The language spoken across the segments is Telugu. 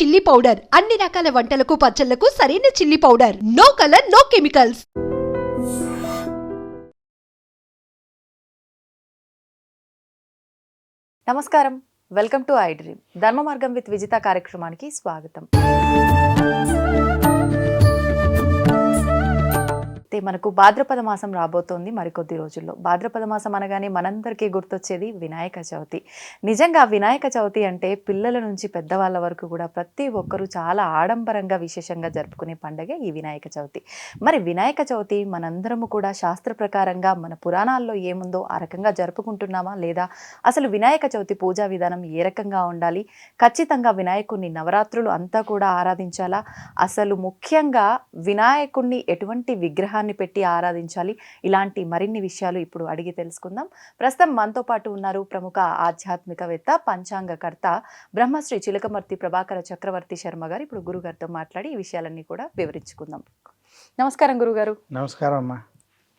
చిల్లీ పౌడర్ అన్ని రకాల వంటలకు పచ్చళ్ళకు సరైన chilli powder no colour no chemicals నమస్కారం. Welcome to I dream Dharma Margam with Vijitha కార్యక్రమానికి స్వాగతం. అయితే మనకు భాద్రపద మాసం రాబోతోంది మరికొద్ది రోజుల్లో. భాద్రపద మాసం అనగానే మనందరికీ గుర్తొచ్చేది వినాయక చవితి. నిజంగా వినాయక చవితి అంటే పిల్లల నుంచి పెద్దవాళ్ళ వరకు కూడా ప్రతి ఒక్కరూ చాలా ఆడంబరంగా విశేషంగా జరుపుకునే పండగే ఈ వినాయక చవితి. మరి వినాయక చవితి మనందరము కూడా శాస్త్ర ప్రకారంగా మన పురాణాల్లో ఏముందో ఆ రకంగా జరుపుకుంటున్నామా లేదా? అసలు వినాయక చవితి పూజా విధానం ఏ రకంగా ఉండాలి? ఖచ్చితంగా వినాయకుడిని నవరాత్రులు అంతా కూడా ఆరాధించాలా? అసలు ముఖ్యంగా వినాయకుడిని ఎటువంటి విగ్రహాన్ని పెట్టి ఆరాధించాలి. ఇలాంటి మరిన్ని విషయాలు ఇప్పుడు అడిగి తెలుసుకుందాం. ప్రస్తుతం మనతో పాటు ఉన్నారు ప్రముఖ ఆధ్యాత్మికవేత్త పంచాంగకర్త బ్రహ్మశ్రీ చిలకమర్తి ప్రభాకర చక్రవర్తి శర్మ గారు. ఇప్పుడు గురుగారితో మాట్లాడి ఈ విషయాలన్నీ కూడా వివరించుకుందాం. నమస్కారం గురుగారు. నమస్కారం అమ్మా.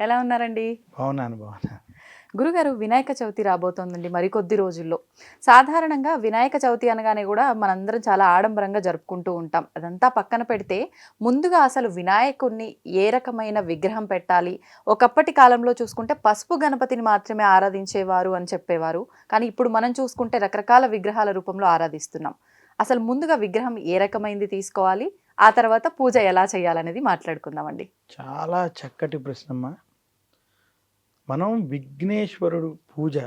ఎలా ఉన్నారండి? బాగున్నాను బాగున్నాను. గురుగారు వినాయక చవితి రాబోతోందండి మరికొద్ది రోజుల్లో. సాధారణంగా వినాయక చవితి అనగానే కూడా మనందరం చాలా ఆడంబరంగా జరుపుకుంటూ ఉంటాం. అదంతా పక్కన పెడితే ముందుగా అసలు వినాయకుడిని ఏ రకమైన విగ్రహం పెట్టాలి? ఒకప్పటి కాలంలో చూసుకుంటే పసుపు గణపతిని మాత్రమే ఆరాధించేవారు అని చెప్పేవారు. కానీ ఇప్పుడు మనం చూసుకుంటే రకరకాల విగ్రహాల రూపంలో ఆరాధిస్తున్నాం. అసలు ముందుగా విగ్రహం ఏ రకమైంది తీసుకోవాలి? ఆ తర్వాత పూజ ఎలా చేయాలనేది మాట్లాడుకుందామండి. చాలా చక్కటి ప్రశ్నమ్మా. మనం విఘ్నేశ్వరుడు పూజ.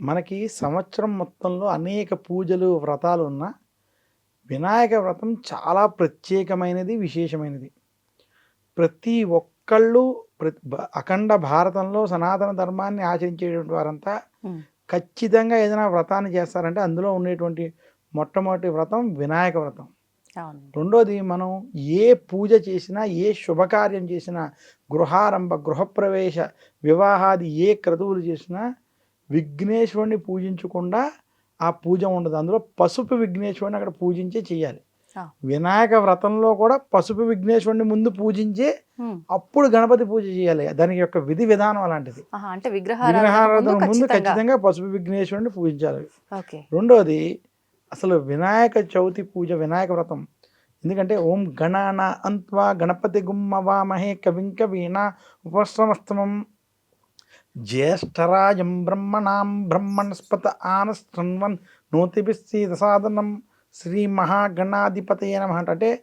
మనకి సంవత్సరం మొత్తంలో అనేక పూజలు వ్రతాలు ఉన్నా వినాయక వ్రతం చాలా ప్రత్యేకమైనది విశేషమైనది. ప్రతి ఒక్కళ్ళు అఖండ భారతంలో సనాతన ధర్మాన్ని ఆచరించేటువంటి వారంతా. ఖచ్చితంగా ఏదైనా వ్రతాన్ని చేస్తారంటే అందులో ఉండేటువంటి మొట్టమొదటి వ్రతం వినాయక వ్రతం. రెండోది మనం ఏ పూజ చేసినా ఏ శుభకార్యం చేసినా గృహారంభ గృహప్రవేశ వివాహాది ఏ క్రతువులు చేసినా విఘ్నేశ్వరుని పూజించకుండా ఆ పూజ ఉండదు. అందులో పసుపు విఘ్నేశ్వరుని అక్కడ పూజించే చేయాలి. వినాయక వ్రతంలో కూడా పసుపు విఘ్నేశ్వరుని ముందు పూజించే. అప్పుడు గణపతి పూజ చేయాలి. దానికి యొక్క విధి విధానం అలాంటిది. అంటే విగ్రహారాధన విగ్రహారాధన ముందు ఖచ్చితంగా. పసుపు విఘ్నేశ్వరుని పూజించాలి. రెండోది అసలు వినాయక చవితి పూజ వినాయక వ్రతం. ఎందుకంటే ఓం గణాన అంత్వా గణపతి గుమ్మవామహే కవింక వీణ ఉపశ్రమస్తమం. జ్యేష్ఠరాజం బ్రహ్మణాం బ్రహ్మణస్పత ఆనశృణ్వన్ నోతిభిస్తీత సాధనం. శ్రీ మహాగణాధిపతయ నమ అంటే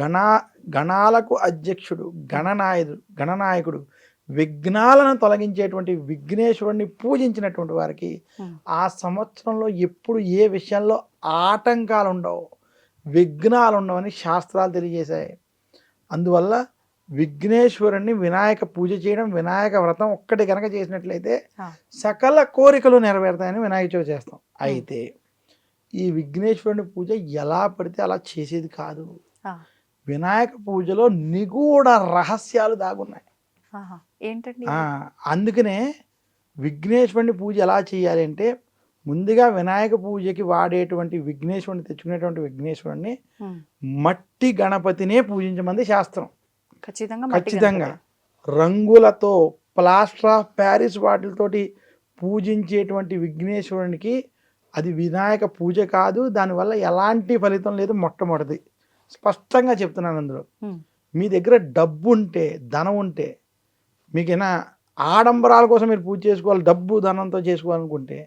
గణా గణాలకు అధ్యక్షుడు గణనాయుడు గణనాయకుడు. విఘ్నాలను తొలగించేటువంటి విఘ్నేశ్వరుని పూజించినటువంటి వారికి. ఆ సంవత్సరంలో ఎప్పుడు ఏ విషయంలో ఆటంకాలు ఉండవు విఘ్నాలు ఉండవని శాస్త్రాలు తెలియజేశాయి అందువల్ల విఘ్నేశ్వరుని వినాయక పూజ చేయడం వినాయక వ్రతం ఒక్కటి కనుక చేసినట్లయితే. సకల కోరికలు నెరవేరుతాయని వినాయక చవితి చేస్తాం అయితే ఈ విఘ్నేశ్వరుని పూజ ఎలా పడితే అలా చేసేది కాదు. వినాయక పూజలో నిగూఢ రహస్యాలు దాగున్నాయి. ఏంటండి అందుకనే విఘ్నేశ్వరుని పూజ ఎలా చేయాలి అంటే ముందుగా వినాయక పూజకి వాడేటువంటి విఘ్నేశ్వరుని తెచ్చుకునేటువంటి విఘ్నేశ్వరుని. మట్టి గణపతినే పూజించమంది శాస్త్రం ఖచ్చితంగా ఖచ్చితంగా. రంగులతో ప్లాస్టర్ ఆఫ్ ప్యారిస్ వాటితోటి పూజించేటువంటి విఘ్నేశ్వరునికి అది వినాయక పూజ కాదు దానివల్ల ఎలాంటి ఫలితం లేదు మొట్టమొదటిది స్పష్టంగా చెప్తున్నాను అందులో. మీ దగ్గర డబ్బు ఉంటే ధనం ఉంటే మీకైనా ఆడంబరాల కోసం మీరు పూజ చేసుకోవాలి డబ్బు ధనంతో చేసుకోవాలనుకుంటే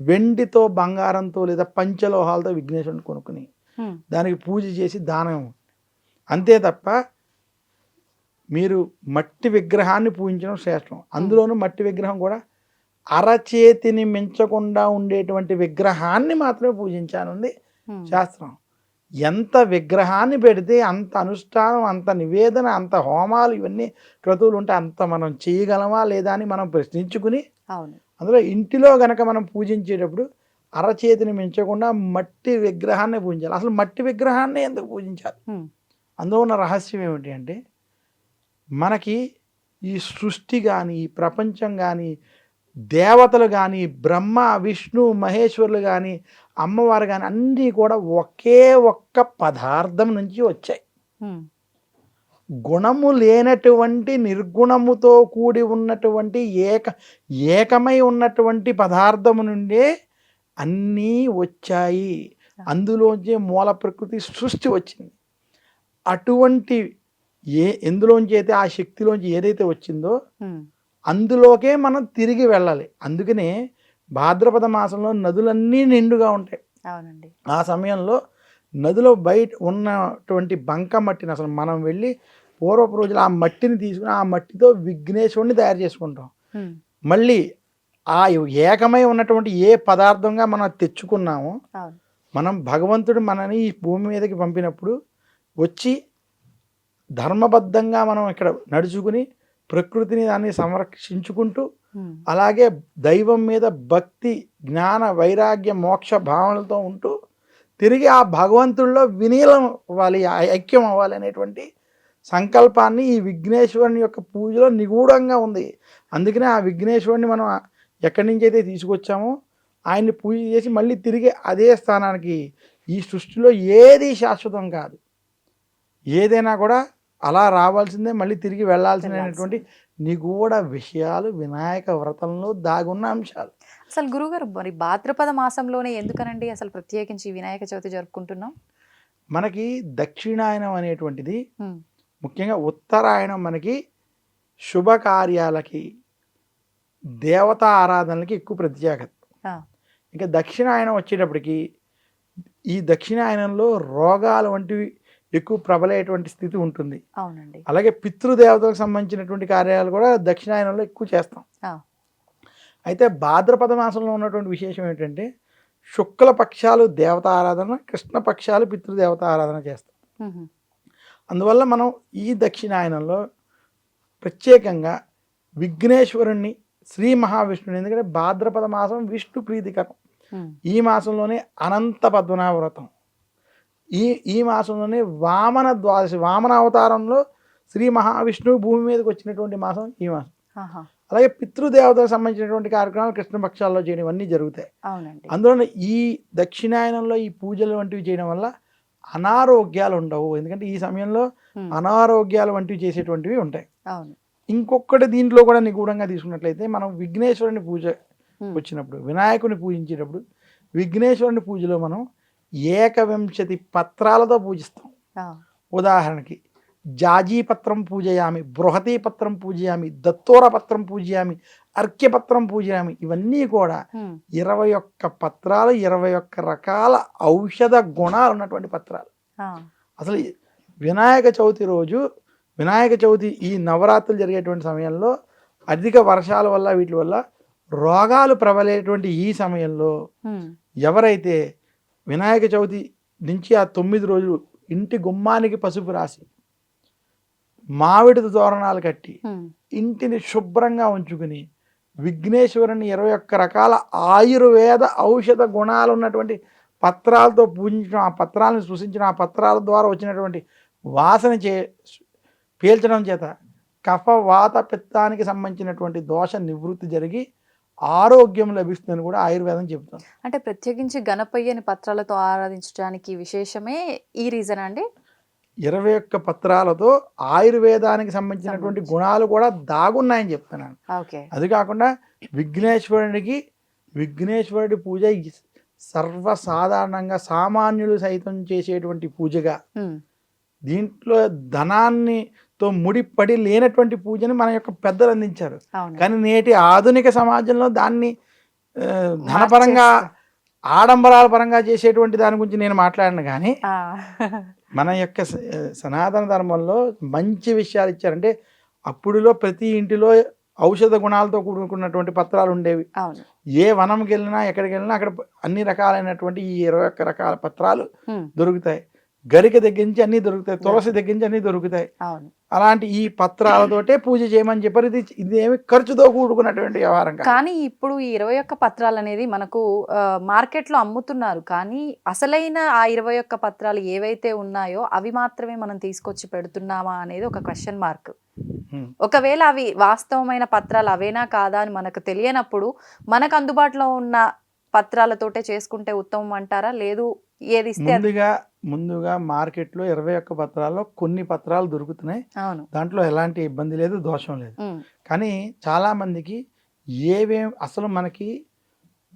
వెండితో బంగారంతో లేదా పంచలోహాలతో విఘ్నేశ్వరుని కొనుక్కుని. దానికి పూజ చేసి దానం ఇవ్వండి. అంతే తప్ప మీరు మట్టి విగ్రహాన్ని పూజించడం శ్రేష్టం అందులోనూ మట్టి విగ్రహం కూడా అరచేతిని మించకుండా ఉండేటువంటి విగ్రహాన్ని మాత్రమే పూజించానుంది. శాస్త్రం ఎంత విగ్రహాన్ని పెడితే అంత అనుష్ఠానం అంత నివేదన అంత హోమాలు ఇవన్నీ క్రతువులు ఉంటే అంత మనం చేయగలమా లేదా అని మనం ప్రశ్నించుకుని అందులో ఇంటిలో గనక మనం పూజించేటప్పుడు అరచేతిని మించకుండా మట్టి విగ్రహాన్ని పూజించాలి. అసలు మట్టి విగ్రహాన్ని ఎందుకు పూజించాలి. అందులో ఉన్న రహస్యం ఏమిటి అంటే మనకి ఈ సృష్టి కానీ ఈ ప్రపంచం కానీ దేవతలు కానీ బ్రహ్మ విష్ణు మహేశ్వరులు కానీ అమ్మవారు కానీ అన్నీ కూడా ఒకే ఒక్క పదార్థం నుంచి వచ్చాయి. గుణము లేనటువంటి నిర్గుణముతో కూడి ఉన్నటువంటి ఏక ఏకమై ఉన్నటువంటి పదార్థము నుండే అన్నీ వచ్చాయి. అందులోంచి మూల ప్రకృతి సృష్టి వచ్చింది. అటువంటి ఏ ఎందులోంచి అయితే ఆ శక్తిలోంచి ఏదైతే వచ్చిందో అందులోకే మనం తిరిగి వెళ్ళాలి. అందుకనే భాద్రపద మాసంలో నదులన్నీ నిండుగా ఉంటాయి. అవునండి. ఆ సమయంలో నదిలో బయట ఉన్నటువంటి బంక మట్టిని అసలు మనం వెళ్ళి పూర్వపు రోజులు ఆ మట్టిని తీసుకుని ఆ మట్టితో విఘ్నేశ్వరుని తయారు చేసుకుంటాం. మళ్ళీ ఆ ఏకమై ఉన్నటువంటి ఏ పదార్థంగా మనం తెచ్చుకున్నామో మనం భగవంతుడు మనని ఈ భూమి మీదకి పంపినప్పుడు వచ్చి ధర్మబద్ధంగా మనం ఇక్కడ నడుచుకుని ప్రకృతిని దాన్ని సంరక్షించుకుంటూ అలాగే దైవం మీద భక్తి జ్ఞాన వైరాగ్య మోక్ష భావనలతో ఉంటూ తిరిగి ఆ భగవంతుల్లో వినీలం అవ్వాలి ఐక్యం అవ్వాలి అనేటువంటి సంకల్పాన్ని ఈ విఘ్నేశ్వరుని యొక్క పూజలో నిగూఢంగా ఉంది. అందుకనే ఆ విఘ్నేశ్వరుని మనం ఎక్కడి నుంచి అయితే తీసుకొచ్చామో ఆయన్ని పూజ చేసి మళ్ళీ తిరిగి అదే స్థానానికి ఈ సృష్టిలో ఏది శాశ్వతం కాదు. ఏదైనా కూడా అలా రావాల్సిందే మళ్ళీ తిరిగి వెళ్ళాల్సినటువంటి నిగూఢ విషయాలు వినాయక వ్రతంలో దాగున్న అంశాలు. అసలు గురుగారు మరి భాద్రపద మాసంలోనే ఎందుకనండి అసలు ప్రత్యేకించి వినాయక చవితి జరుపుకుంటున్నాం? మనకి దక్షిణాయనం అనేటువంటిది ముఖ్యంగా ఉత్తరాయణం మనకి శుభకార్యాలకి దేవతా ఆరాధనలకి ఎక్కువ ప్రత్యేకత. ఇంకా దక్షిణాయనం వచ్చేటప్పటికి ఈ దక్షిణాయనంలో రోగాలు వంటివి ఎక్కువ ప్రబలేటువంటి స్థితి ఉంటుంది. అవునండి. అలాగే పితృదేవతలకు సంబంధించినటువంటి కార్యాలు కూడా దక్షిణాయనంలో ఎక్కువ చేస్తాం. అయితే భాద్రపద మాసంలో ఉన్నటువంటి విశేషం ఏంటంటే శుక్ల పక్షాలు దేవతా ఆరాధన కృష్ణ పక్షాలు పితృదేవత ఆరాధన చేస్తాం. అందువల్ల మనం ఈ దక్షిణాయనంలో ప్రత్యేకంగా విఘ్నేశ్వరుణ్ణి శ్రీ మహావిష్ణుని ఎందుకంటే భాద్రపద మాసం విష్ణు ప్రీతికరం. ఈ మాసంలోనే అనంత పద్మనాభ వ్రతం. ఈ ఈ మాసంలోనే వామన ద్వాదశి వామన అవతారంలో శ్రీ మహావిష్ణువు భూమి మీదకి వచ్చినటువంటి మాసం ఈ మాసం. అలాగే పితృదేవతలకు సంబంధించినటువంటి కార్యక్రమాలు కృష్ణపక్షాల్లో చేయడం ఇవన్నీ జరుగుతాయి. అందులో ఈ దక్షిణాయనంలో ఈ పూజలు వంటివి చేయడం వల్ల అనారోగ్యాలు ఉండవు. ఎందుకంటే ఈ సమయంలో అనారోగ్యాలు వంటివి చేసేటువంటివి ఉంటాయి. ఇంకొకటి దీంట్లో కూడా నిగూఢంగా తీసుకున్నట్లయితే మనం విఘ్నేశ్వరుని పూజ వచ్చినప్పుడు వినాయకుని పూజించేటప్పుడు విఘ్నేశ్వరుని పూజలో మనం ఏకవింశతి పత్రాలతో పూజిస్తాం. ఉదాహరణకి జాజీ పత్రం పూజయామి బృహతీ పత్రం పూజయామి దత్తోర పత్రం పూజయామి అర్క్యపత్రం పూజయామి ఇవన్నీ కూడా ఇరవై ఒక్క పత్రాలు ఇరవై ఒక్క రకాల ఔషధ గుణాలు ఉన్నటువంటి పత్రాలు. అసలు వినాయక చవితి రోజు వినాయక చవితి ఈ నవరాత్రులు జరిగేటువంటి సమయంలో అధిక వర్షాల వల్ల వీటి వల్ల రోగాలు ప్రబలేటువంటి ఈ సమయంలో ఎవరైతే వినాయక చవితి నుంచి ఆ తొమ్మిది రోజులు ఇంటి గుమ్మానికి పసుపు రాసి మామిడి తోరణాలు కట్టి ఇంటిని శుభ్రంగా ఉంచుకుని విఘ్నేశ్వరుని ఇరవై ఒక్క రకాల ఆయుర్వేద ఔషధ గుణాలు ఉన్నటువంటి పత్రాలతో పూజించడం ఆ పత్రాలను సృష్టించడం ఆ పత్రాల ద్వారా వచ్చినటువంటి వాసన చే పీల్చడం చేత కఫ వాత పిత్తానికి సంబంధించినటువంటి దోష నివృత్తి జరిగి ఆరోగ్యం లభిస్తుందని కూడా ఆయుర్వేదం చెబుతుంది. అంటే ప్రత్యేకించి గణపయ్యని పత్రాలతో ఆరాధించడానికి విశేషమే ఈ రీజన్ అండి? ఇరవై ఒక్క పత్రాలతో ఆయుర్వేదానికి సంబంధించినటువంటి గుణాలు కూడా దాగున్నాయని చెప్తున్నాను. అది కాకుండా విఘ్నేశ్వరుడికి విఘ్నేశ్వరుడి పూజ సర్వసాధారణంగా సామాన్యులు సైతం చేసేటువంటి పూజగా దీంట్లో ధనాన్ని తో ముడిపడి లేనటువంటి పూజని మన యొక్క పెద్దలు అందించారు. కానీ నేటి ఆధునిక సమాజంలో దాన్ని ధనపరంగా ఆడంబరాల పరంగా చేసేటువంటి దాని గురించి నేను మాట్లాడిన కానీ మన యొక్క సనాతన ధర్మంలో మంచి విషయాలు ఇచ్చారంటే అప్పుడులో ప్రతి ఇంటిలో ఔషధ గుణాలతో కూడుకున్నటువంటి పత్రాలు ఉండేవి. ఏ వనంకి వెళ్ళినా ఎక్కడికి వెళ్ళినా అక్కడ అన్ని రకాలైనటువంటి ఈ ఇరవై ఒక్క రకాల పత్రాలు దొరుకుతాయి. గరిక దగ్గర నుంచి అన్ని దొరుకుతాయి తులసి దగ్గర నుంచి అన్ని దొరుకుతాయి. అలాంటి ఈ పత్రాలతోటే పూజ చేయమని చెప్పారు ఇది ఇది ఏమి ఖర్చుతో కూడుకున్నటువంటి వ్యవహారం కానీ ఇప్పుడు ఈ ఇరవై ఒక్క పత్రాలు అనేది మనకు మార్కెట్లో అమ్ముతున్నారు. కానీ అసలైన ఆ ఇరవై ఒక్క పత్రాలు ఏవైతే ఉన్నాయో అవి మాత్రమే మనం తీసుకొచ్చి పెడుతున్నామా అనేది ఒక క్వశ్చన్ మార్క్ హ్మ్. ఒకవేళ అవి వాస్తవమైన పత్రాలు అవేనా కాదా అని మనకు తెలియనప్పుడు మనకు అందుబాటులో ఉన్న పత్రాలతోటే చేసుకుంటే ఉత్తమం అంటారా? లేదు ఏది ఇస్తే ముందుగా ముందుగా మార్కెట్లో ఇరవై ఒక్క పత్రాల్లో కొన్ని పత్రాలు దొరుకుతున్నాయి. అవును. దాంట్లో ఎలాంటి ఇబ్బంది లేదు దోషం లేదు. కానీ చాలామందికి ఏవేం అసలు మనకి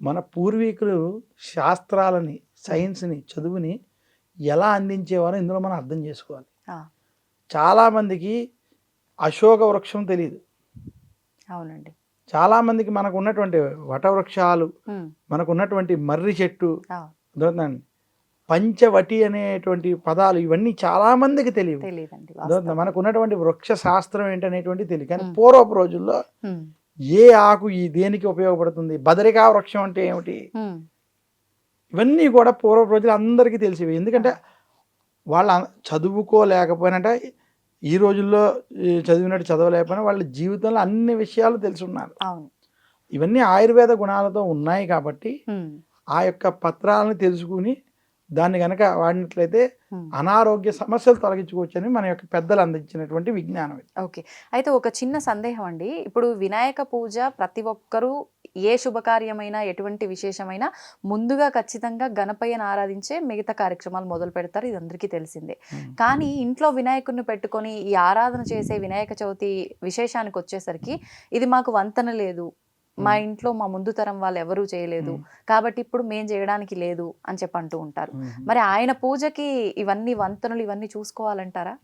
మన పూర్వీకులు శాస్త్రాలని సైన్స్ని చదువుని ఎలా అందించేవారో ఇందులో మనం అర్థం చేసుకోవాలి. చాలామందికి అశోక వృక్షం తెలియదు అవునండి. చాలామందికి మనకు ఉన్నటువంటి వటవృక్షాలు మనకు ఉన్నటువంటి మర్రి చెట్టు అర్థమవుతుందండి పంచవటి అనేటువంటి పదాలు ఇవన్నీ చాలామందికి? వాస్తవం. మనకు ఉన్నటువంటి వృక్ష శాస్త్రం ఏంటనేటువంటి తెలియదు. కానీ. పూర్వపు రోజుల్లో ఏ ఆకు ఈ దేనికి ఉపయోగపడుతుంది? బదరికా వృక్షం అంటే ఏమిటి? ఇవన్నీ కూడా పూర్వపు రోజులు అందరికీ తెలిసివి. ఎందుకంటే వాళ్ళ చదువుకోలేకపోయినట్ట ఈ రోజుల్లో చదివినట్టు చదవలేకపోయినా వాళ్ళ జీవితంలో అన్ని విషయాలు తెలుసున్నారు. అవును. ఇవన్నీ ఆయుర్వేద గుణాలతో ఉన్నాయి కాబట్టి ఆ యొక్క పత్రాలను తెలుసుకుని దాన్ని కనుక వాడినట్లయితే. అనారోగ్య సమస్యలు తొలగించుకోవచ్చని మన యొక్క పెద్దలు అందించినటువంటి విజ్ఞానం ఇది. ఓకే. అయితే ఒక చిన్న సందేహం అండి ఇప్పుడు వినాయక పూజ ప్రతి ఒక్కరూ ఏ శుభకార్యమైనా ఎటువంటి విశేషమైనా ముందుగా ఖచ్చితంగా గణపయ్యను ఆరాధించే మిగతా కార్యక్రమాలు మొదలు పెడతారు. ఇది అందరికీ తెలిసిందే. కానీ ఇంట్లో వినాయకుడిని పెట్టుకొని ఈ ఆరాధన చేసే వినాయక చవితి విశేషానికి వచ్చేసరికి ఇది మాకు వంతన లేదు. మా ఇంట్లో మా ముందు తరం వాళ్ళు ఎవరూ చేయలేదు. కాబట్టి ఇప్పుడు మేం చేయడానికి లేదు అని చెప్పి అంటూ ఉంటారు. మరి ఆయన పూజకి ఇవన్నీ వంతనలు ఇవన్నీ చూసుకోవాలంటారా?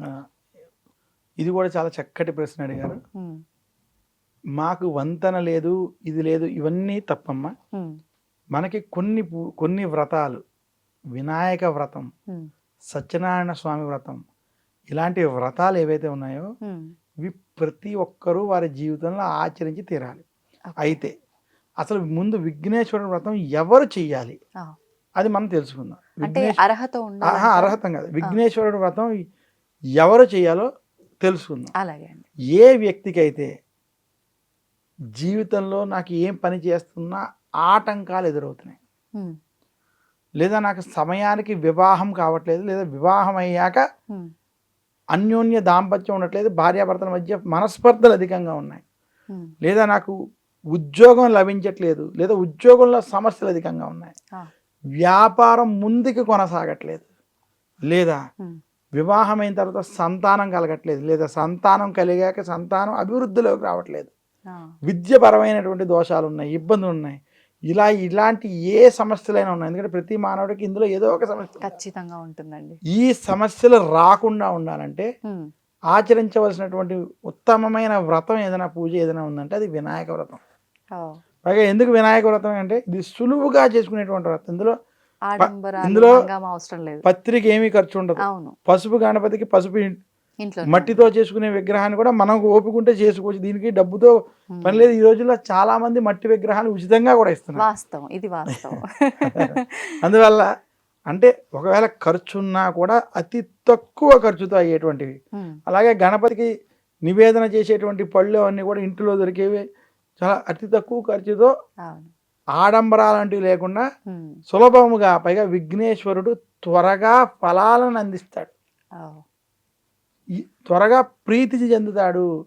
ఇది కూడా చాలా చక్కటి ప్రశ్న అడిగారు. మాకు వంతన లేదు ఇది లేదు ఇవన్నీ తప్పమ్మా. మనకి కొన్ని కొన్ని వ్రతాలు. వినాయక వ్రతం సత్యనారాయణ స్వామి వ్రతం ఇలాంటి వ్రతాలు ఏవైతే ఉన్నాయో. ఇవి ప్రతి ఒక్కరూ వారి జీవితంలో ఆచరించి తీరాలి. అయితే అసలు ముందు విఘ్నేశ్వర వ్రతం ఎవరు చెయ్యాలి. అది మనం తెలుసుకుందాం. అంటే అర్హత కాదు. విఘ్నేశ్వరుడు వ్రతం ఎవరు చేయాలో తెలుసుకుందాం. అలాగే ఏ వ్యక్తికి అయితే జీవితంలో నాకు ఏం పని చేస్తున్నా ఆటంకాలు ఎదురవుతున్నాయి. లేదా నాకు సమయానికి వివాహం కావట్లేదు లేదా వివాహం అయ్యాక అన్యోన్య దాంపత్యం ఉండట్లేదు భార్యాభర్తల మధ్య మనస్పర్ధలు అధికంగా ఉన్నాయి. లేదా నాకు ఉద్యోగం లభించట్లేదు లేదా ఉద్యోగంలో సమస్యలు అధికంగా ఉన్నాయి. వ్యాపారం ముందుకు కొనసాగట్లేదు లేదా వివాహం అయిన తర్వాత సంతానం కలగట్లేదు లేదా సంతానం కలిగాక సంతానం అభివృద్ధిలోకి రావట్లేదు. విద్యపరమైనటువంటి దోషాలు ఉన్నాయి ఇబ్బందులు ఉన్నాయి. ఇలా ఇలాంటి ఏ సమస్యలైనా ఉన్నాయి. ఎందుకంటే ప్రతి మానవుడికి ఇందులో ఏదో ఒక సమస్య. ఖచ్చితంగా ఉంటుందండి. ఈ సమస్యలు రాకుండా ఉండాలంటే ఆచరించవలసినటువంటి ఉత్తమమైన వ్రతం ఏదైనా పూజ ఏదైనా ఉందంటే అది వినాయక వ్రతం. పైగా ఎందుకు వినాయక వ్రతం అంటే ఇది సులువుగా చేసుకునేటువంటి వ్రతం. ఇందులో ఇందులో- హంగామా అవసరం లేదు. పత్రిక ఏమీ ఖర్చు ఉండదు. పసుపు గణపతికి పసుపు మట్టితో చేసుకునే విగ్రహాన్ని కూడా మనకు ఓపికంటే చేసుకోవచ్చు. దీనికి డబ్బుతో పని లేదు. ఈ రోజుల్లో చాలా మంది మట్టి విగ్రహాలు ఉచితంగా కూడా ఇస్తున్నారు. వాస్తవం. ఇది వాస్తవం. అందువల్ల అంటే ఒకవేళ ఖర్చు ఉన్నా కూడా అతి తక్కువ ఖర్చుతో అయ్యేటువంటివి. అలాగే గణపతికి నివేదన చేసేటువంటి పళ్ళు అన్నీ కూడా ఇంటిలో దొరికేవి. చాలా అతి తక్కువ ఖర్చుతో ఆడంబరాలంటివి లేకుండా సులభముగా పైగా విఘ్నేశ్వరుడు త్వరగా ఫలాలను అందిస్తాడు. త్వరగా ప్రీతి చెందుతాడు.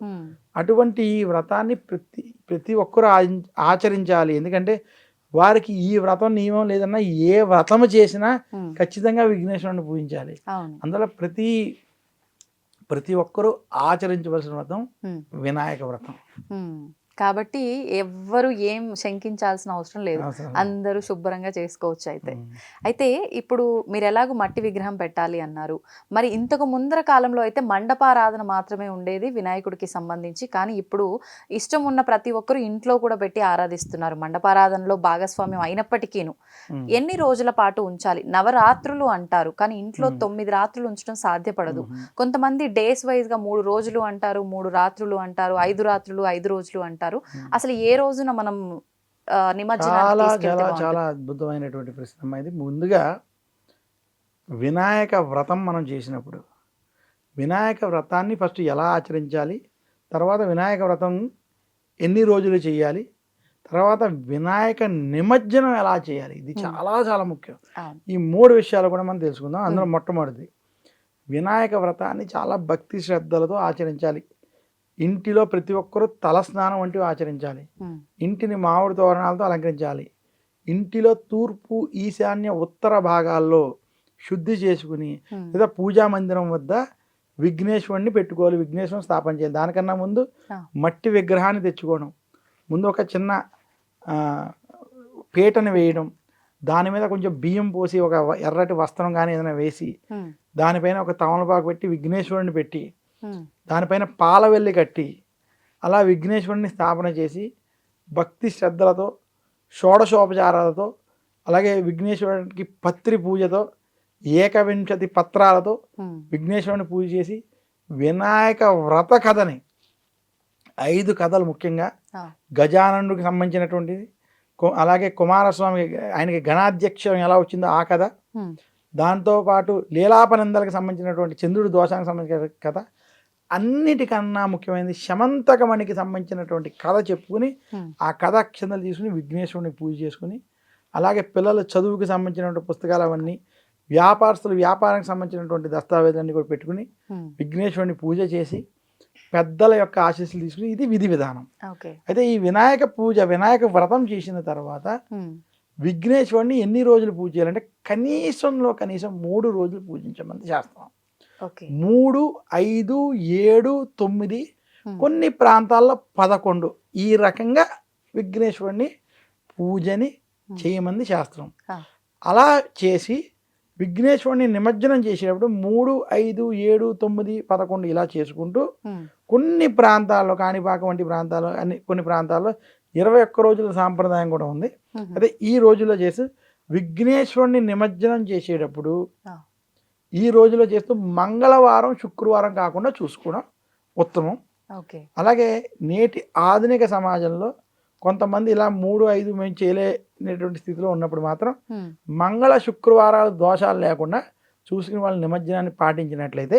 అటువంటి ఈ వ్రతాన్ని ప్రతి ప్రతి ఒక్కరూ ఆచ- ఆచరించాలి. ఎందుకంటే వారికి ఈ వ్రతం నియమం లేదన్నా ఏ వ్రతము చేసినా ఖచ్చితంగా విఘ్నేశ్వరుని పూజించాలి. అందులో ప్రతి ప్రతి ఒక్కరూ ఆచరించవలసిన వ్రతం వినాయక వ్రతం. కాబట్టి ఎవ్వరు ఏం శంకించాల్సిన అవసరం లేదు. అందరూ శుభ్రంగా చేసుకోవచ్చు అయితే. అయితే ఇప్పుడు మీరు ఎలాగో మట్టి విగ్రహం పెట్టాలి అన్నారు మరి ఇంతకు ముందర కాలంలో అయితే మండపారాధన మాత్రమే ఉండేది వినాయకుడికి సంబంధించి కానీ ఇప్పుడు ఇష్టం ఉన్న ప్రతి ఒక్కరు ఇంట్లో కూడా పెట్టి ఆరాధిస్తున్నారు మండపారాధనలో భాగస్వామ్యం అయినప్పటికీను. ఎన్ని రోజుల పాటు ఉంచాలి నవరాత్రులు అంటారు కానీ ఇంట్లో మ్మ్. తొమ్మిది రాత్రులు ఉంచడం సాధ్యపడదు. కొంతమంది డేస్ వైజ్గా మూడు రోజులు అంటారు మూడు రాత్రులు అంటారు ఐదు రాత్రులు ఐదు రోజులు అంటారు ఉమ్. అసలు ఏ రోజున మనం చాలా చాలా? చాలా అద్భుతమైనటువంటి ప్రశ్న ఇది. ముందుగా వినాయక వ్రతం మనం చేసినప్పుడు వినాయక వ్రతాన్ని ఫస్ట్ ఎలా ఆచరించాలి? తర్వాత వినాయక వ్రతం ఎన్ని రోజులు చేయాలి? తర్వాత వినాయక నిమజ్జనం ఎలా చేయాలి? ఇది. చాలా చాలా ముఖ్యం. ఈ మూడు విషయాలు కూడా మనం తెలుసుకుందాం. అందులో మొట్టమొదటిది వినాయక వ్రతాన్ని చాలా భక్తి శ్రద్ధలతో ఆచరించాలి. ఇంటిలో ప్రతి ఒక్కరూ తల స్నానం వంటివి ఆచరించాలి. ఇంటిని మామిడి తోరణాలతో అలంకరించాలి. ఇంటిలో తూర్పు ఈశాన్య ఉత్తర భాగాల్లో శుద్ధి చేసుకుని. లేదా పూజా మందిరం వద్ద విఘ్నేశ్వరుని పెట్టుకోవాలి. విఘ్నేశ్వరుని స్థాపన చేయాలి. దానికన్నా ముందు. మట్టి విగ్రహాన్ని తెచ్చుకోవడం. ముందు ఒక చిన్న పీటను వేయడం. దాని మీద కొంచెం బియ్యం పోసి ఒక ఎర్రటి వస్త్రం కానీ ఏదైనా వేసి దానిపైన ఒక తమలపాకు పెట్టి విఘ్నేశ్వరుని పెట్టి దానిపైన పాలవెల్లి కట్టి అలా విఘ్నేశ్వరుని స్థాపన చేసి భక్తి శ్రద్ధలతో షోడశోపచారాలతో అలాగే విఘ్నేశ్వరునికి పత్రి పూజతో ఏకవింశతి పత్రాలతో విఘ్నేశ్వరుని పూజ చేసి వినాయక వ్రత కథని ఐదు కథలు ముఖ్యంగా గజానందుకి సంబంధించినటువంటిది అలాగే కుమారస్వామి ఆయనకి గణాధ్యక్షం ఎలా వచ్చిందో ఆ కథ. దాంతోపాటు లీలాపనందలకు సంబంధించినటువంటి చంద్రుడి దోషానికి సంబంధించిన కథ. అన్నిటికన్నా ముఖ్యమైనది శమంతకమణికి సంబంధించినటువంటి కథ చెప్పుకుని ఆ. కథ అక్షంతలు తీసుకుని విఘ్నేశ్వరుని పూజ చేసుకుని అలాగే పిల్లల చదువుకి సంబంధించినటువంటి పుస్తకాలు అవన్నీ వ్యాపారస్తులు వ్యాపారానికి సంబంధించినటువంటి దస్తావేజులన్నీ కూడా పెట్టుకుని విఘ్నేశ్వరుని పూజ చేసి పెద్దల యొక్క ఆశీస్సులు తీసుకుని ఇది విధి విధానం. అయితే ఈ వినాయక పూజ వినాయక వ్రతం చేసిన తర్వాత విఘ్నేశ్వరుని ఎన్ని రోజులు పూజ చేయాలంటే కనీసంలో కనీసం మూడు రోజులు పూజించమని శాస్త్రం. ఓకే మూడు ఐదు ఏడు తొమ్మిది కొన్ని ప్రాంతాల్లో పదకొండు. ఈ రకంగా విఘ్నేశ్వరుని పూజని చేయమంది శాస్త్రం. అలా చేసి విఘ్నేశ్వరుని నిమజ్జనం చేసేటప్పుడు మూడు ఐదు ఏడు తొమ్మిది పదకొండు ఇలా చేసుకుంటూ కొన్ని ప్రాంతాల్లో కాణిపాక వంటి ప్రాంతాల్లో అన్ని కొన్ని ప్రాంతాల్లో ఇరవై ఒక్క రోజుల సాంప్రదాయం కూడా ఉంది. అదే ఈ రోజుల్లో చేసి విఘ్నేశ్వరుని నిమజ్జనం చేసేటప్పుడు ఈ రోజులో చేస్తూ మంగళవారం శుక్రవారం కాకుండా చూసుకోవడం ఉత్తమం. ఓకే. అలాగే నేటి ఆధునిక సమాజంలో కొంతమంది ఇలా మూడు ఐదు మేము చేయలేనటువంటి స్థితిలో ఉన్నప్పుడు మాత్రం మంగళ శుక్రవారాలు దోషాలు లేకుండా చూసుకుని వాళ్ళ నిమజ్జనాన్ని పాటించినట్లయితే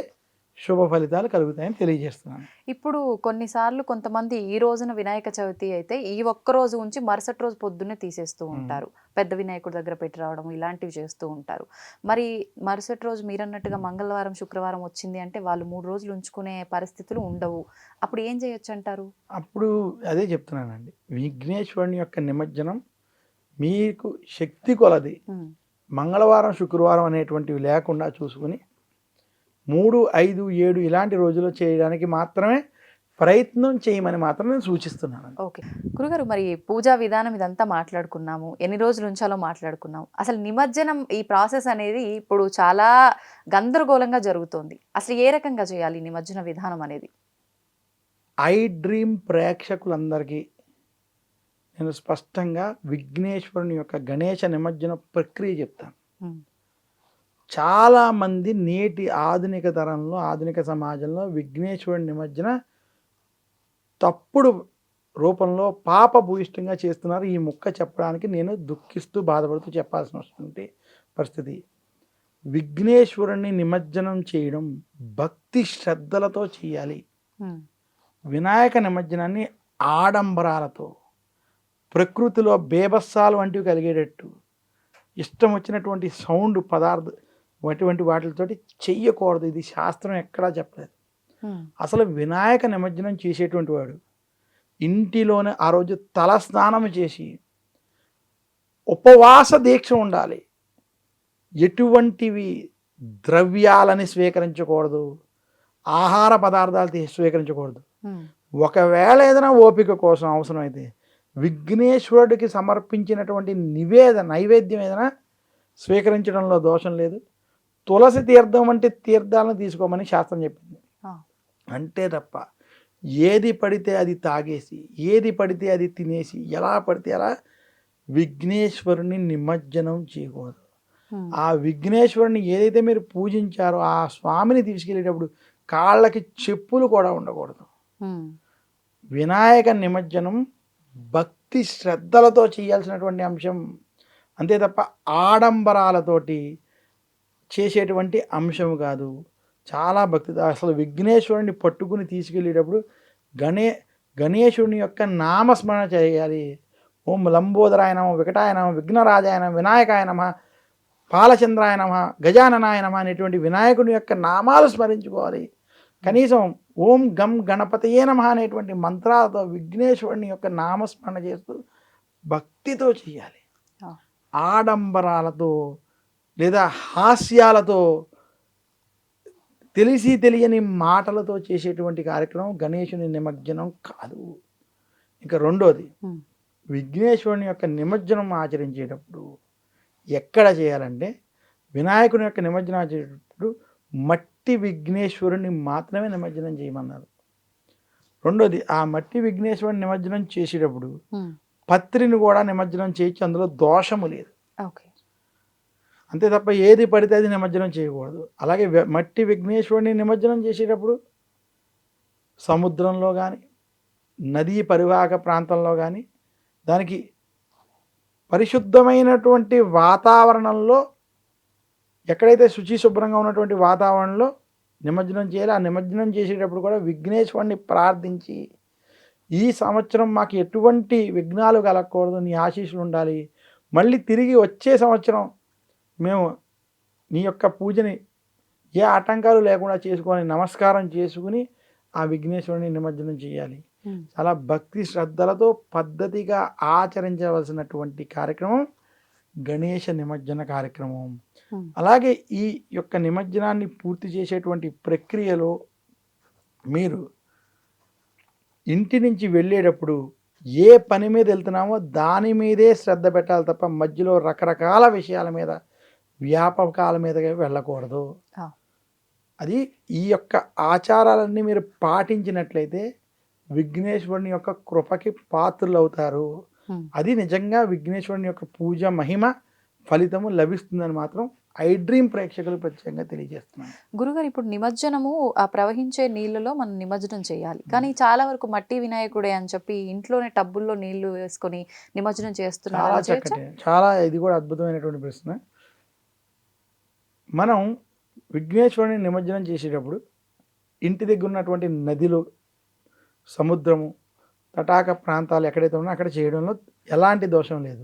శుభ ఫలితాలు కలుగుతాయని తెలియజేస్తున్నాను. ఇప్పుడు కొన్నిసార్లు కొంతమంది ఈ రోజున వినాయక చవితి అయితే ఈ ఒక్క రోజు ఉంచి మరుసటి రోజు పొద్దున్నే తీసేస్తూ ఉంటారు. పెద్ద వినాయకుడి దగ్గర పెట్టి రావడం ఇలాంటివి చేస్తూ ఉంటారు. మరి మరుసటి రోజు మీరన్నట్టుగా మంగళవారం శుక్రవారం వచ్చింది అంటే వాళ్ళు మూడు రోజులు ఉంచుకునే పరిస్థితులు ఉండవు. అప్పుడు ఏం చేయొచ్చు అంటారు అప్పుడు అదే చెప్తున్నానండి. విఘ్నేశ్వరుని యొక్క నిమజ్జనం మీకు శక్తి కొలది. మంగళవారం శుక్రవారం అనేటువంటివి లేకుండా చూసుకుని మూడు ఐదు ఏడు ఇలాంటి రోజుల్లో చేయడానికి మాత్రమే ప్రయత్నం చేయమని మాత్రం నేను సూచిస్తున్నాను. ఓకే. గురుగారు మరి పూజా విధానం ఇదంతా మాట్లాడుకున్నాము. ఎన్ని రోజులు ఉంచాలో మాట్లాడుకున్నాము. అసలు నిమజ్జనం ఈ ప్రాసెస్ అనేది ఇప్పుడు చాలా గందరగోళంగా జరుగుతోంది. అసలు ఏ రకంగా చేయాలి నిమజ్జన విధానం అనేది? ఐ డ్రీమ్ ప్రేక్షకులందరికీ నేను స్పష్టంగా విఘ్నేశ్వరుని యొక్క గణేశ నిమజ్జన ప్రక్రియ చెప్తాను. చాలామంది నేటి ఆధునిక తరంలో ఆధునిక సమాజంలో విఘ్నేశ్వరుని నిమజ్జన తప్పుడు రూపంలో పాప భూయిష్టంగా చేస్తున్నారు. ఈ ముక్క చెప్పడానికి నేను దుఃఖిస్తూ బాధపడుతూ చెప్పాల్సిన వస్తుంది పరిస్థితి. విఘ్నేశ్వరుని నిమజ్జనం చేయడం భక్తి శ్రద్ధలతో చేయాలి. వినాయక నిమజ్జనాన్ని ఆడంబరాలతో ప్రకృతిలో బేబస్సాలు వంటివి కలిగేటట్టు ఇష్టం వచ్చినటువంటి సౌండ్ పదార్థ అటువంటి వాటితోటి చెయ్యకూడదు. ఇది శాస్త్రం ఎక్కడా చెప్పలేదు. అసలు వినాయక నిమజ్జనం చేసేటువంటి వాడు ఇంటిలోనే ఆ రోజు తల స్నానం చేసి ఉపవాస దీక్ష ఉండాలి. ఎటువంటివి ద్రవ్యాలని స్వీకరించకూడదు. ఆహార పదార్థాలు స్వీకరించకూడదు. ఒకవేళ ఏదైనా ఓపిక కోసం అవసరమైతే విఘ్నేశ్వరుడికి సమర్పించినటువంటి నివేద నైవేద్యం ఏదైనా స్వీకరించడంలో దోషం లేదు. తులసి తీర్థం వంటి తీర్థాలను తీసుకోమని శాస్త్రం చెప్పింది. అంతే తప్ప ఏది పడితే అది తాగేసి ఏది పడితే అది తినేసి ఎలా పడితే అలా విఘ్నేశ్వరుని నిమజ్జనం చేయకూడదు. ఆ విఘ్నేశ్వరుని ఏదైతే మీరు పూజించారో ఆ స్వామిని తీసుకెళ్ళేటప్పుడు కాళ్ళకి చెప్పులు కూడా ఉండకూడదు. వినాయక నిమజ్జనం భక్తి శ్రద్ధలతో చేయాల్సినటువంటి అంశం. అంతే తప్ప ఆడంబరాలతోటి చేసేటువంటి అంశం కాదు. చాలా భక్తి అసలు విఘ్నేశ్వరుని పట్టుకుని తీసుకెళ్ళేటప్పుడు గణే గణేశుని యొక్క నామస్మరణ చేయాలి. ఓం లంబోదరాయ నమ వికటాయ నమ విఘ్నరాజాయ నమ వినాయకాయ నమ పాలచంద్రాయ నమ గజాననాయ నమ అనేటువంటి వినాయకుని యొక్క నామాలు స్మరించుకోవాలి. కనీసం ఓం గం గణపతయే నమ అనేటువంటి మంత్రాలతో విఘ్నేశ్వరుని యొక్క నామస్మరణ చేస్తూ భక్తితో చేయాలి. ఆడంబరాలతో లేదా హాస్యాలతో తెలిసి తెలియని మాటలతో చేసేటువంటి కార్యక్రమం గణేశుని నిమజ్జనం కాదు. ఇంకా రెండోది విఘ్నేశ్వరుని యొక్క నిమజ్జనం ఆచరించేటప్పుడు ఎక్కడ చేయాలంటే వినాయకుని యొక్క నిమజ్జనం చేసేటప్పుడు మట్టి విఘ్నేశ్వరుని మాత్రమే నిమజ్జనం చేయమన్నారు. రెండోది ఆ మట్టి విఘ్నేశ్వరుని నిమజ్జనం చేసేటప్పుడు పత్రిని కూడా నిమజ్జనం చేయొచ్చు అందులో దోషము లేదు. ఓకే. అంతే తప్ప ఏది పడితే అది నిమజ్జనం చేయకూడదు. అలాగే మట్టి విఘ్నేశ్వరుని నిమజ్జనం చేసేటప్పుడు సముద్రంలో కానీ నదీ పరివాహక ప్రాంతంలో కానీ దానికి పరిశుద్ధమైనటువంటి వాతావరణంలో ఎక్కడైతే శుచి శుభ్రంగా ఉన్నటువంటి వాతావరణంలో నిమజ్జనం చేయాలి ఆ నిమజ్జనం చేసేటప్పుడు కూడా విఘ్నేశ్వరుని ప్రార్థించి ఈ సంవత్సరం మాకు ఎటువంటి విఘ్నాలు కలగకూడదు నీ ఆశీస్సులు ఉండాలి. మళ్ళీ తిరిగి వచ్చే సంవత్సరం మేము నీ యొక్క పూజని ఏ ఆటంకాలు లేకుండా చేసుకొని నమస్కారం చేసుకుని ఆ విఘ్నేశ్వరుని నిమజ్జనం చేయాలి. చాలా భక్తి శ్రద్ధలతో పద్ధతిగా ఆచరించవలసినటువంటి కార్యక్రమం గణేష నిమజ్జన కార్యక్రమం. అలాగే ఈ యొక్క నిమజ్జనాన్ని పూర్తి చేసేటువంటి ప్రక్రియలో మీరు ఇంటి నుంచి వెళ్ళేటప్పుడు ఏ పని మీద వెళ్తున్నామో దాని మీదే శ్రద్ధ పెట్టాలి తప్ప మధ్యలో రకరకాల విషయాల మీద వ్యాపకాల మీదగా వెళ్ళకూడదు. అది ఈ యొక్క ఆచారాలన్నీ మీరు పాటించినట్లయితే విఘ్నేశ్వరుని యొక్క కృపకి పాత్రులు అవుతారు. అది నిజంగా విఘ్నేశ్వరుని యొక్క పూజ మహిమ ఫలితము లభిస్తుందని మాత్రం ఐ డ్రీమ్ ప్రేక్షకులు ప్రత్యేకంగా తెలియజేస్తున్నాను. గురుగారు ఇప్పుడు నిమజ్జనము ఆ ప్రవహించే నీళ్ళలో మనం నిమజ్జనం చేయాలి. కానీ చాలా వరకు మట్టి వినాయకుడే అని చెప్పి ఇంట్లోనే టబ్బుల్లో నీళ్ళు వేసుకొని నిమజ్జనం చాలా చేస్తున్నారు చక్కటి చాలా ఇది కూడా అద్భుతమైనటువంటి ప్రశ్న. మనం విఘ్నేశ్వరుని నిమజ్జనం చేసేటప్పుడు ఇంటి దగ్గర ఉన్నటువంటి నదిలు సముద్రము తటాక ప్రాంతాలు ఎక్కడైతే ఉన్నాయో అక్కడ చేయడంలో ఎలాంటి దోషం లేదు.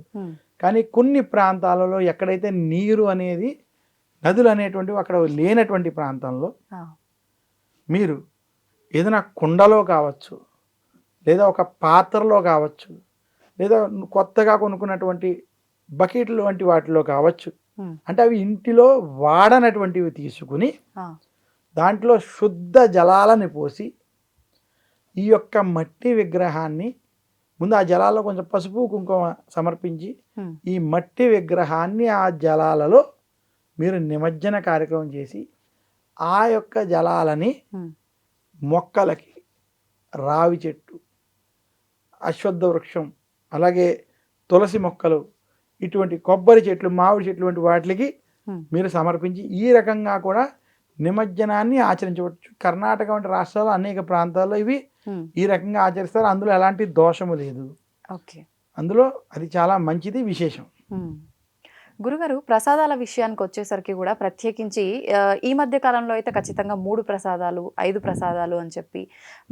కానీ కొన్ని ప్రాంతాలలో ఎక్కడైతే నీరు అనేది నదులు అనేటువంటివి అక్కడ లేనటువంటి ప్రాంతంలో మీరు ఏదైనా కుండలో కావచ్చు లేదా ఒక పాత్రలో కావచ్చు లేదా కొత్తగా కొనుక్కున్నటువంటి బకెట్లు వంటి వాటిలో కావచ్చు అంటే అవి ఇంటిలో వాడనటువంటివి తీసుకుని దాంట్లో శుద్ధ జలాలని పోసి ఈ యొక్క మట్టి విగ్రహాన్ని ముందు ఆ జలాల్లో కొంచెం పసుపు కుంకుమ సమర్పించి ఈ మట్టి విగ్రహాన్ని ఆ జలాలలో మీరు నిమజ్జన కార్యక్రమం చేసి ఆ యొక్క జలాలని మొక్కలకి రావి చెట్టు అశ్వత్థ వృక్షం అలాగే తులసి మొక్కలు ఇటువంటి కొబ్బరి చెట్లు మామిడి చెట్లు వంటి వాటికి మీరు సమర్పించి ఈ రకంగా కూడా నిమజ్జనాన్ని ఆచరించవచ్చు. కర్ణాటక వంటి రాష్ట్రాల్లో అనేక ప్రాంతాల్లో ఇవి ఈ రకంగా ఆచరిస్తారు. అందులో ఎలాంటి దోషము లేదు. ఓకే. అందులో అది చాలా మంచిది విశేషం. గురుగారు ప్రసాదాల విషయానికి వచ్చేసరికి కూడా ప్రత్యేకించి ఈ మధ్య కాలంలో అయితే ఖచ్చితంగా మూడు ప్రసాదాలు ఐదు ప్రసాదాలు అని చెప్పి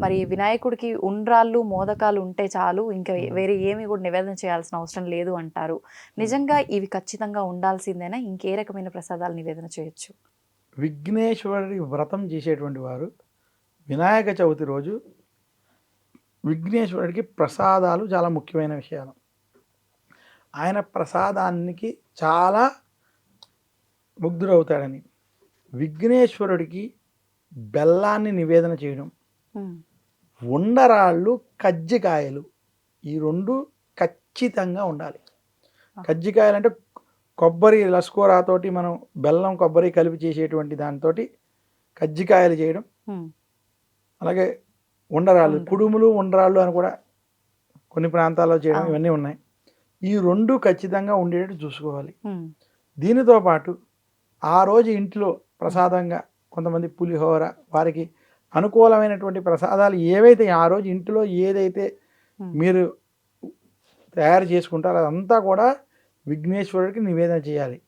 మరి వినాయకుడికి ఉండ్రాళ్ళు మోదకాలు ఉంటే చాలు ఇంకా వేరే ఏమి కూడా నివేదన చేయాల్సిన అవసరం లేదు అంటారు. నిజంగా ఇవి ఖచ్చితంగా ఉండాల్సిందేనా? ఇంకే రకమైన ప్రసాదాలు నివేదన చేయొచ్చు? విఘ్నేశ్వరుడి వ్రతం చేసేటువంటి వారు వినాయక చవితి రోజు విఘ్నేశ్వరుడికి ప్రసాదాలు చాలా ముఖ్యమైన విషయాలు. ఆయన ప్రసాదానికి చాలా ముగ్ధుడవుతాడని. విఘ్నేశ్వరుడికి బెల్లాన్ని నివేదన చేయడం. ఉండరాళ్ళు కజ్జికాయలు ఈ రెండు ఖచ్చితంగా ఉండాలి. కజ్జికాయలు అంటే కొబ్బరి లస్కోరాతోటి మనం బెల్లం కొబ్బరి కలిపి చేసేటువంటి దానితోటి కజ్జికాయలు చేయడం. అలాగే ఉండరాళ్ళు. కుడుములు ఉండరాళ్ళు అని కూడా కొన్ని ప్రాంతాల్లో చేయడం. ఇవన్నీ ఉన్నాయి. ఈ రెండు ఖచ్చితంగా ఉండేటట్టు చూసుకోవాలి. దీనితో పాటు ఆ రోజు ఇంట్లో ప్రసాదంగా కొంతమంది పులిహోర వారికి అనుకూలమైనటువంటి ప్రసాదాలు ఏవైతే ఆ రోజు ఇంట్లో ఏదైతే మీరు తయారు చేసుకుంటారో అదంతా కూడా విఘ్నేశ్వరుడికి నివేదన చేయాలి.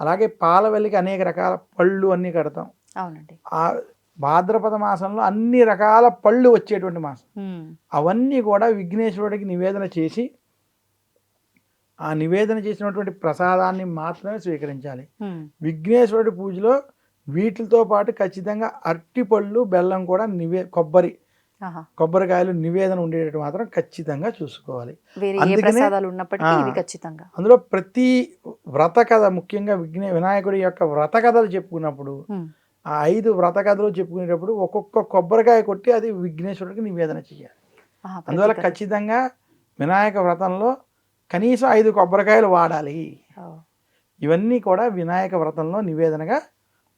అలాగే పాలవెల్లికి అనేక రకాల పళ్ళు అన్నీ కడతాం. అవునండి. ఆ భాద్రపద మాసంలో అన్ని రకాల పళ్ళు వచ్చేటువంటి మాసం. అవన్నీ కూడా విఘ్నేశ్వరుడికి నివేదన చేసి ఆ నివేదన చేసినటువంటి ప్రసాదాన్ని మాత్రమే స్వీకరించాలి విఘ్నేశ్వరుడి పూజలో వీటితో పాటు ఖచ్చితంగా అరటిపళ్ళు బెల్లం కూడా నివే కొబ్బరి. కొబ్బరికాయలు నివేదన ఉండేటట్టు మాత్రం ఖచ్చితంగా చూసుకోవాలి అందుకనే- అందులో ప్రతి వ్రత కథ ముఖ్యంగా విఘ్నే వినాయకుడి యొక్క వ్రత కథలు చెప్పుకున్నప్పుడు. ఆ ఐదు వ్రత కథలు చెప్పుకునేటప్పుడు ఒక్కొక్క కొబ్బరికాయ కొట్టి అది విఘ్నేశ్వరుడికి నివేదన చేయాలి అందువల్ల. ఖచ్చితంగా వినాయక వ్రతంలో కనీసం ఐదు కొబ్బరికాయలు వాడాలి. ఇవన్నీ కూడా వినాయక వ్రతంలో నివేదనగా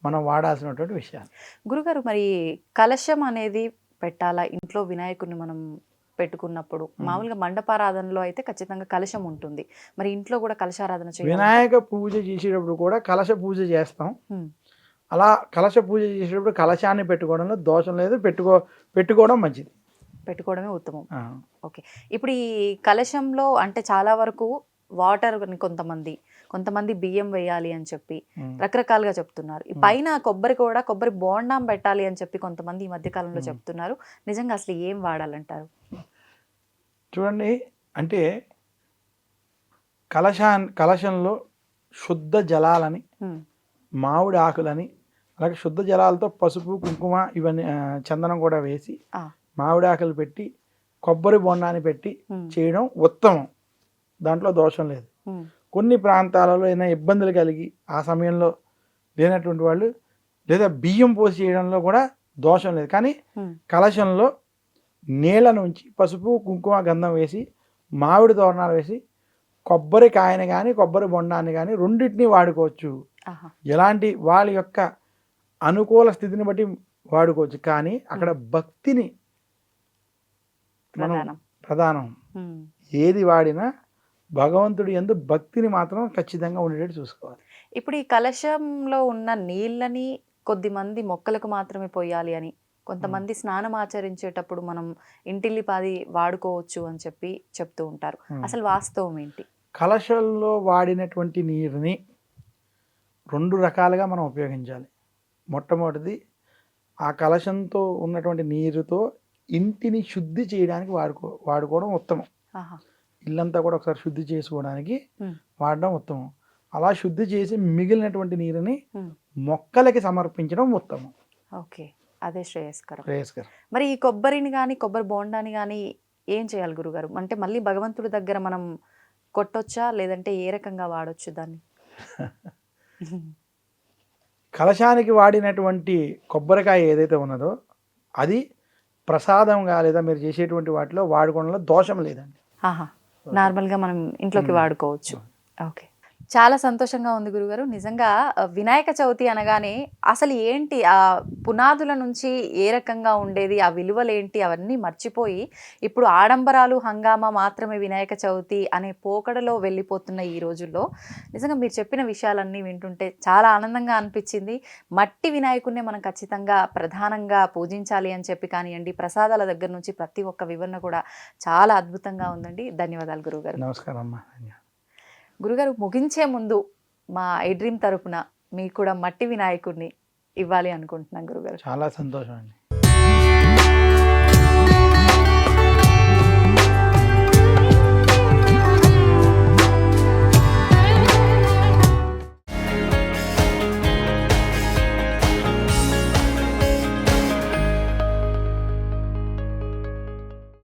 మనం వాడాల్సినటువంటి విషయాలు. గురుగారు మరి కలశం అనేది పెట్టాలా? ఇంట్లో వినాయకుడిని మనం పెట్టుకున్నప్పుడు? మామూలుగా మండపారాధనలో అయితే ఖచ్చితంగా కలశం ఉంటుంది. మరి ఇంట్లో కూడా కలశారాధన చేయాలి? వినాయక పూజ చేసేటప్పుడు కూడా కలశ పూజ చేస్తాం. అలా కలశ పూజ చేసేటప్పుడు కలశాన్ని పెట్టుకోవడంలో దోషం లేదు. పెట్టుకో పెట్టుకోవడం మంచిది. పెట్టుకోవడమే ఉత్తమం ఆ. ఇప్పుడు ఈ కలశంలో అంటే చాలా వరకు వాటర్ కొంతమంది కొంతమంది బియ్యం వేయాలి అని చెప్పి. రకరకాలుగా చెప్తున్నారు. పైన కొబ్బరి కూడా కొబ్బరి బోండాం పెట్టాలి అని చెప్పి కొంతమంది ఈ మధ్య కాలంలో. చెప్తున్నారు నిజంగా అసలు ఏం వాడాలంటారు చూడండి అంటే కలశా కలశంలో శుద్ధ జలాలని మ్మ్. మామిడి ఆకులని అలాగే శుద్ధ జలాలతో పసుపు కుంకుమ ఇవన్నీ చందనం కూడా వేసి ఆ. మామిడి ఆకులు పెట్టి కొబ్బరి బొండాన్ని పెట్టి. చేయడం ఉత్తమం దాంట్లో దోషం లేదు. కొన్ని ప్రాంతాలలో ఏదైనా ఇబ్బందులు కలిగి ఆ సమయంలో లేనటువంటి వాళ్ళు లేదా బియ్యం పోసి చేయడంలో కూడా దోషం లేదు కానీ. కలశంలో నీళ్ళ నుంచి పసుపు కుంకుమ గంధం వేసి మామిడి తోరణాలు వేసి కొబ్బరికాయని కానీ కొబ్బరి బొండాన్ని కానీ రెండింటినీ వాడుకోవచ్చు. ఎలాంటి వాళ్ళ యొక్క అనుకూల స్థితిని బట్టి వాడుకోవచ్చు కానీ అక్కడ భక్తిని మనం ప్రధానం. ఏది వాడినా భగవంతుడి ఎందు భక్తిని మాత్రం ఖచ్చితంగా ఉండేటట్టు చూసుకోవాలి. ఇప్పుడు ఈ కలశంలో ఉన్న నీళ్ళని కొద్దిమంది మొక్కలకు మాత్రమే పోయాలి అని కొంతమంది స్నానం ఆచరించేటప్పుడు మనం ఇంటిల్లిపాది వాడుకోవచ్చు అని చెప్పి చెప్తూ ఉంటారు. అసలు వాస్తవం ఏంటి? కలశంలో వాడినటువంటి నీరుని రెండు రకాలుగా మనం ఉపయోగించాలి. మొట్టమొదటిది ఆ కలశంతో ఉన్నటువంటి నీరుతో ఇంటిని శుద్ధి చేయడానికి వాడుకో వాడుకోవడం ఉత్తమం. ఇల్లంతా కూడా ఒకసారి శుద్ధి చేసుకోవడానికి. వాడడం ఉత్తమం. అలా శుద్ధి చేసి మిగిలినటువంటి నీరుని. మొక్కలకి సమర్పించడం ఉత్తమం. ఓకే. అదే శ్రేయస్కరం. శ్రేయస్కర్. మరి ఈ కొబ్బరిని కానీ కొబ్బరి బోండాని కానీ ఏం చేయాలి గురుగారు? అంటే మళ్ళీ భగవంతుడి దగ్గర మనం కొట్టొచ్చా? లేదంటే ఏ రకంగా వాడొచ్చు దాన్ని? కలశానికి వాడినటువంటి కొబ్బరికాయ ఏదైతే ఉన్నదో అది ప్రసాదంగా లేదా మీరు చేసేటువంటి వాటిలో వాడుకోవడంలో దోషం లేదండి. ఆహా. నార్మల్గా మనం ఇంట్లోకి. వాడుకోవచ్చు. ఓకే. చాలా సంతోషంగా ఉంది గురుగారు. నిజంగా వినాయక చవితి అనగానే అసలు ఏంటి ఆ పునాదుల నుంచి ఏ రకంగా ఉండేది ఆ విలువలు ఏంటి అవన్నీ మర్చిపోయి ఇప్పుడు ఆడంబరాలు హంగామా మాత్రమే వినాయక చవితి అనే పోకడలో వెళ్ళిపోతున్న ఈ రోజుల్లో నిజంగా మీరు చెప్పిన విషయాలన్నీ వింటుంటే చాలా ఆనందంగా అనిపించింది. మట్టి వినాయకుడినే మనం ఖచ్చితంగా ప్రధానంగా పూజించాలి అని చెప్పి కానివ్వండి ప్రసాదాల దగ్గర నుంచి ప్రతి ఒక్క వివరణ కూడా చాలా అద్భుతంగా ఉందండి. ధన్యవాదాలు గురుగారు. నమస్కారం అమ్మా. గురుగారు ముగించే ముందు మా ఐ డ్రీమ్ తరపున మీకు కూడా మట్టి వినాయకుడిని ఇవ్వాలి అనుకుంటున్నాను గురుగారు. చాలా సంతోషం అండి.